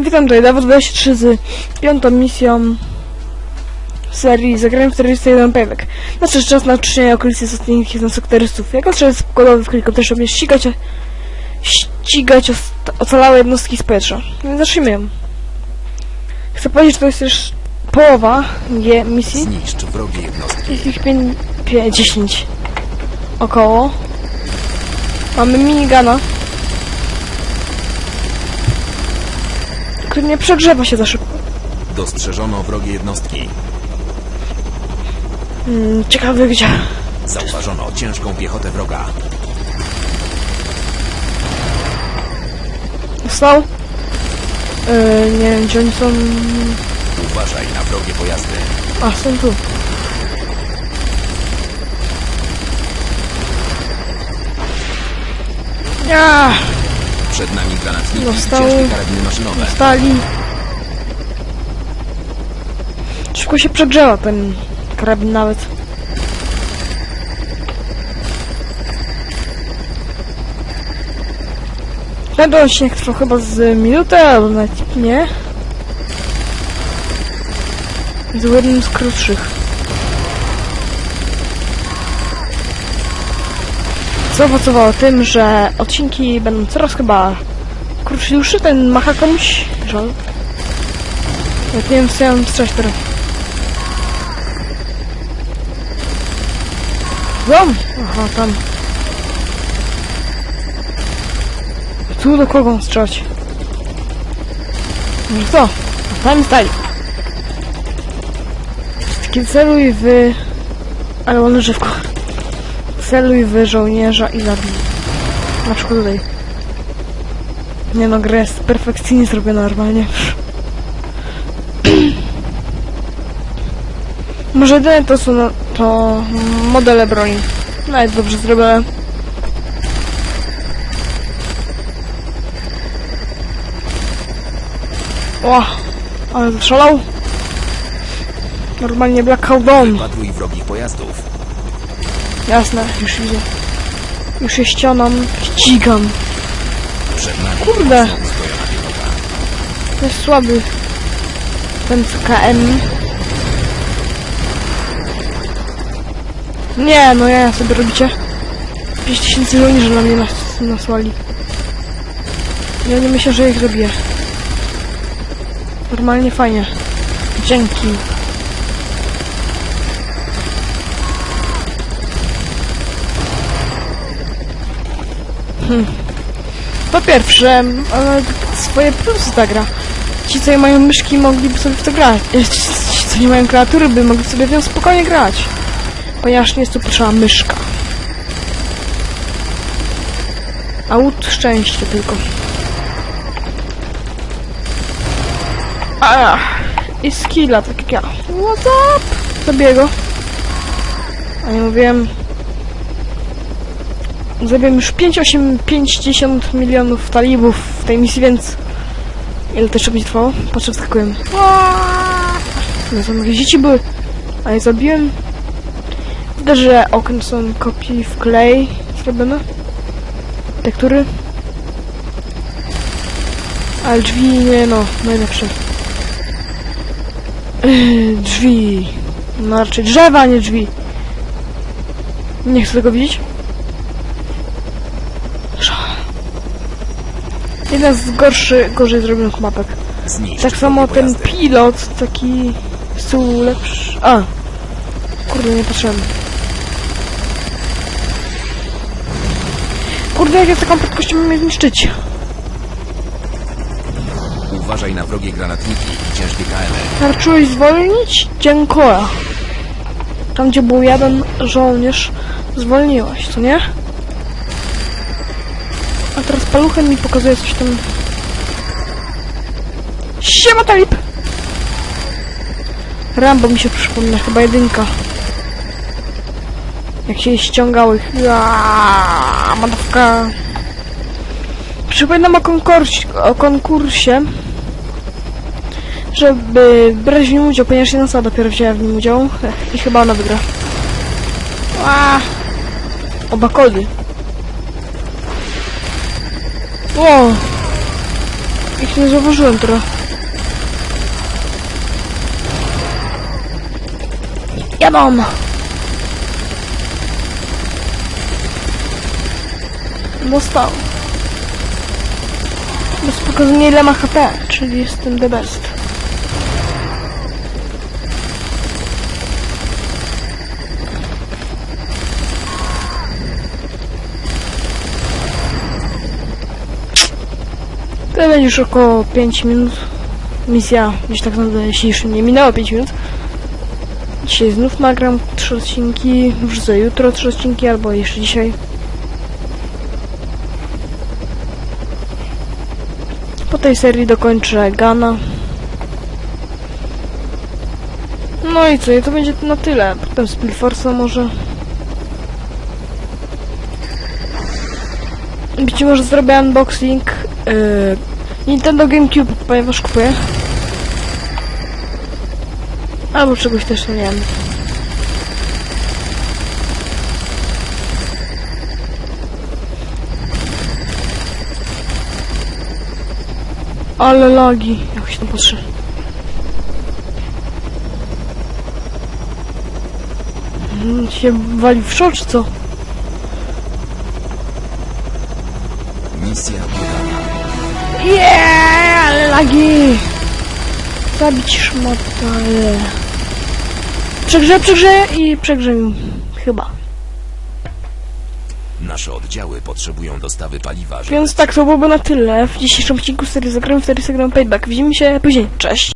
Witam tutaj, Dawid 23 z piątą misją serii Zagrałem w 41 pejwek. Znaczy czas na oczyszczenie okolicy z ostatnich jednostek terrorystów. Jako strzelec składowy w helikopterze mnie ścigać, ścigać ocalałe jednostki z powietrza. Więc zacznijmy ją. Chcę powiedzieć, że to jest już połowa G misji. Zniszcz wrogie jednostki. Jest ich 5, 10 około. Mamy minigana. Nie przegrzewa się za szybko. Dostrzeżono wrogie jednostki. Mm, ciekawy gdzie. Zauważono ciężką piechotę wroga. Stał? Yy, nie wiem gdzie oni są. Uważaj na wrogie pojazdy. A, są tu. Ja, Przed nami granatniki i Dostał. ciężkie karabiny maszynowe. stali. Szybko się przegrzewa ten karabin nawet. Ten odcinek trwał chyba z minutę, albo nawet nie. Był jednym z krótszych. Co owocowało tym, że odcinki będą coraz chyba krótszy, dłuższy, ten macha komuś żal. Jak nie wiem, co ja mam strzelać teraz. Dom! Aha, tam. Tu do kogo strzelać? No co? A tam stali. Takie celuj w... Ale wolne żywko. Celuj w żołnierza i zabij. Na przykład tutaj. Nie no, gra jest perfekcyjnie zrobiona normalnie. Może jedyne to są no, to modele broni. Nawet dobrze zrobione. O, ale zaszalał. Normalnie Black Down. Patruj wrogich pojazdów. Jasne, już widzę. Już się ścianam, ścigam. Przed nami Kurde. mocno uzbrojona piechota. To jest słaby. Ten KM. Nie, no ja sobie robicie. 5000 żołnierzy na mnie nas, nasłali. Ja nie myślę, że ich zabiję. Normalnie fajnie. Dzięki. Hmm. Po pierwsze, swoje plusy ta gra. Ci, co nie mają myszki, mogliby sobie w to grać. E, Ci, ci co nie mają kreatury, by mogli sobie w nią spokojnie grać. Ponieważ nie jest tu potrzeba myszka. A łód szczęście tylko. A, I skilla, tak jak ja. What's up? Zabiję go. A nie mówiłem... Zabiłem już 5, 8, 50 milionów talibów w tej misji, więc... Ile to jeszcze będzie trwało? Patrzę, wskakuję. No tam jakieś dzieci były. A ja zabiłem. Widać, że okna są kopii w klej zrobione. Tektury. Ale drzwi nie no, najlepsze. Yy, drzwi. No raczej drzewa, nie drzwi. Nie chcę tego widzieć. Jedna z gorszy, gorzej zrobionych mapek. Zniszcz Tak samo ten pojazdy. pilot, taki z tyłu lepszy. A! Kurde, nie patrzyłem. Kurde, jak ja z taką prędkością mnie zniszczyć. Uważaj na wrogie granatniki i ciężkie KM. Raczyłeś zwolnić? Dziękuję. Tam, gdzie był jeden żołnierz, zwolniłeś, co nie? Teraz paluchem mi pokazuje coś tam. Siema talib! Rambo mi się przypomina, chyba jedynka. Jak się ściągały. Aaaa, Madawka. Przypominam o konkursie, o konkursie żeby brać w nim udział, ponieważ jedna osoba dopiero wzięła w nim udział i chyba ona wygra. A, Oba kody. Wow. Ich nie zauważyłem trochę. Jadą! Dostał. Bez pokazania ile ma HP, czyli jestem the best. To będzie już około 5 minut. Misja gdzieś tak naprawdę dzisiejszym nie minęło 5 minut. Dzisiaj znów nagram 3 odcinki, wrzucę jutro 3 odcinki albo jeszcze dzisiaj. Po tej serii dokończę Gana. No i co, i to będzie na tyle. Potem Spillforce'a może. Być może zrobię unboxing Nintendo GameCube, ponieważ kupuję. Albo czegoś też, nie wiem. Ale lagi, jak się tam patrzy. Mm, Się wali w szor, czy co? Misja udana. Yeah, ale lagi! Zabić szmata, ale... Przegrze, przegrze i przegrze mi. Chyba. Nasze oddziały potrzebują dostawy paliwa, żeby Więc tak, to byłoby na tyle w dzisiejszym odcinku serii Zagrałem w serii Zagrałem Payback. Widzimy się później. Cześć!